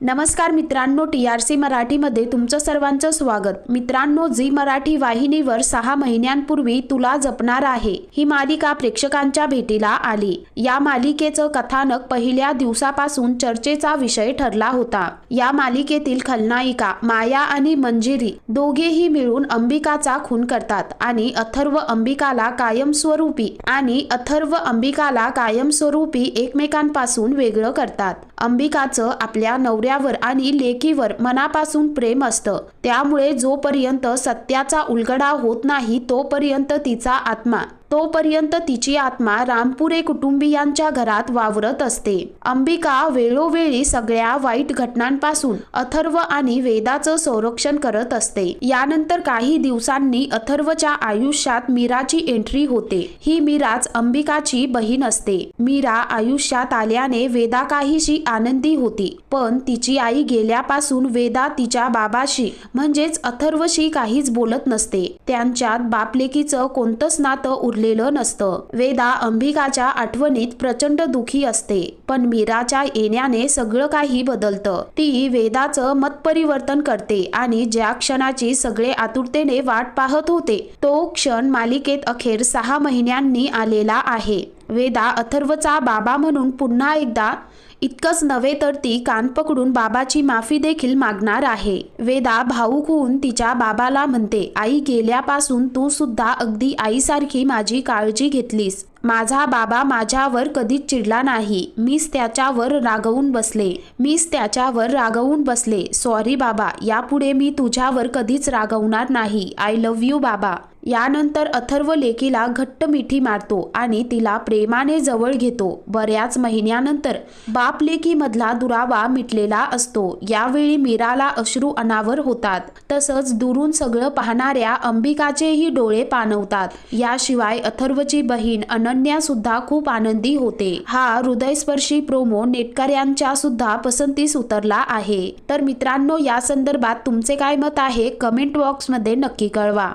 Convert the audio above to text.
नमस्कार मित्रांनो T R C मराठीमध्ये तुमचं सर्वांचं स्वागत. मित्रांनो झी मराठी वाहिनीवर सहा महिन्यांपूर्वी तुला जपणार आहे ही मालिका प्रेक्षकांच्या भेटीला आली. या मालिकेचं कथानक पहिल्या दिवसापासून चर्चेचा विषय ठरला होता. या मालिकेतील खलनायिका माया आणि मंजिरी दोघेही मिळून अंबिकाचा खून करतात आणि अथर्व अंबिकाला कायमस्वरूपी आणि अथर्व अंबिकाला कायमस्वरूपी एकमेकांपासून वेगळं करतात. अंबिकाचं आपल्या नवऱ्यावर आणि लेकीवर मनापासून प्रेम असतं. त्यामुळे जोपर्यंत सत्याचा उलगडा होत नाही तोपर्यंत तिचा आत्मा तोपर्यंत तिची आत्मा रामपुरे कुटुंबियांच्या घरात वावरत असते. अंबिका वेळोवेळी सगळ्या वाईट घटनांपासून अथर्व आणि वेदाचं संरक्षण करत असते. यानंतर काही दिवसांनी अथर्वच्या आयुष्यात मीराची एंट्री होते. ही मीराच अंबिकाची बहीण असते. मीरा आयुष्यात आल्याने वेदा काहीशी आनंदी होती पण तिची आई गेल्यापासून वेदा तिच्या बाबाशी म्हणजेच अथर्वशी काहीच बोलत नसते. त्यांच्यात बापलेकीचं कोणतंच नातं उरलेलं नसतं. वेदा अंबिकाच्या आठवणीत प्रचंड दुखी असते पण मीराच्या येण्याने सगळं काही बदलतं. ती वेदाचं मतपरिवर्तन करते आणि ज्या क्षणाची सगळे आतुरतेने वाट पाहत होते तो क्षण मालिकेत अखेर सहा महिन्यांनी आलेला आहे. वेदा अथर्वचा बाबा म्हणून पुन्हा एकदा इतकंच नव्हे तर ती कान पकडून बाबाची माफी देखील मागणार आहे. वेदा भाऊक होऊन तिच्या बाबाला म्हणते आई गेल्यापासून तू सुद्धा अगदी आईसारखी माझी काळजी घेतलीस. माझा बाबा माझ्यावर कधीच चिडला नाही. मीच त्याच्यावर रागवून बसले. मीच त्याच्यावर रागवून बसले. सॉरी बाबा यापुढे मी तुझ्यावर कधीच रागवणार नाही. आय लव्ह यू बाबा. यानंतर अथर्व लेकीला घट्ट मिठी मारतो आणि तिला प्रेमाने जवळ घेतो. बऱ्याच महिन्यानंतर बाप लेकीमधला दुरावा मिटलेला असतो. यावेळी मीराला अश्रू अनावर होतात. तसंच दुरून सगळं पाहणाऱ्या अंबिकाचेही डोळे पाणवतात याशिवाय अथर्वची बहीण अनन्या सुद्धा खूप आनंदी होते. हा हृदयस्पर्शी प्रोमो नेटकऱ्यांच्या सुद्धा पसंतीस उतरला आहे. तर मित्रांनो या संदर्भात तुमचे काय मत आहे? कमेंट बॉक्समध्ये नक्की कळवा.